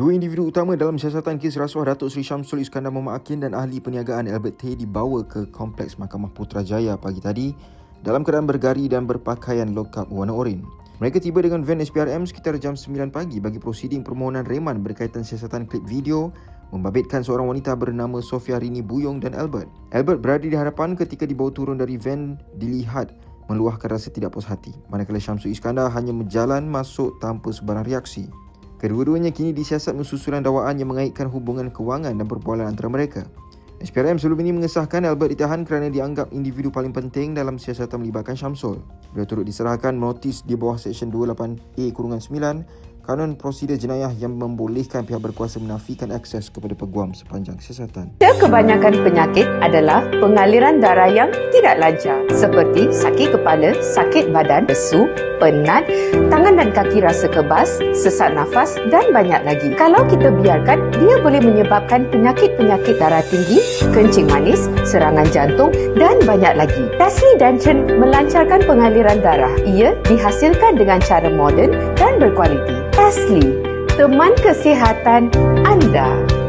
Dua individu utama dalam siasatan kes rasuah Datuk Seri Syamsul Iskandar Muhammad Akin dan ahli perniagaan Albert Tay dibawa ke Kompleks Mahkamah Putrajaya pagi tadi dalam keadaan bergari dan berpakaian lokap warna oren. Mereka tiba dengan van SPRM sekitar jam 9 pagi bagi prosiding permohonan reman berkaitan siasatan klip video membabitkan seorang wanita bernama Sofia Rini Buyong dan Albert. Albert berada di hadapan ketika dibawa turun dari van dilihat meluahkan rasa tidak puas hati manakala Syamsul Iskandar hanya berjalan masuk tanpa sebarang reaksi. Kedua-duanya kini disiasat mensusulan dakwaan yang mengaitkan hubungan kewangan dan perbualan antara mereka. SPRM sebelum ini mengesahkan Albert ditahan kerana dianggap individu paling penting dalam siasatan melibatkan Syamsul. Beliau turut diserahkan notis di bawah Seksyen 28A-9 Kanun Prosedur Jenayah yang membolehkan pihak berkuasa menafikan akses kepada peguam sepanjang siasatan. Kebanyakan penyakit adalah pengaliran darah yang tidak lancar seperti sakit kepala, sakit badan, lesu, penat, tangan dan kaki rasa kebas, sesak nafas dan banyak lagi. Kalau kita biarkan, dia boleh menyebabkan penyakit-penyakit darah tinggi, kencing manis, serangan jantung dan banyak lagi. Tasli Dancen melancarkan pengaliran darah. Ia dihasilkan dengan cara moden dan berkualiti. Tasli, teman kesihatan anda.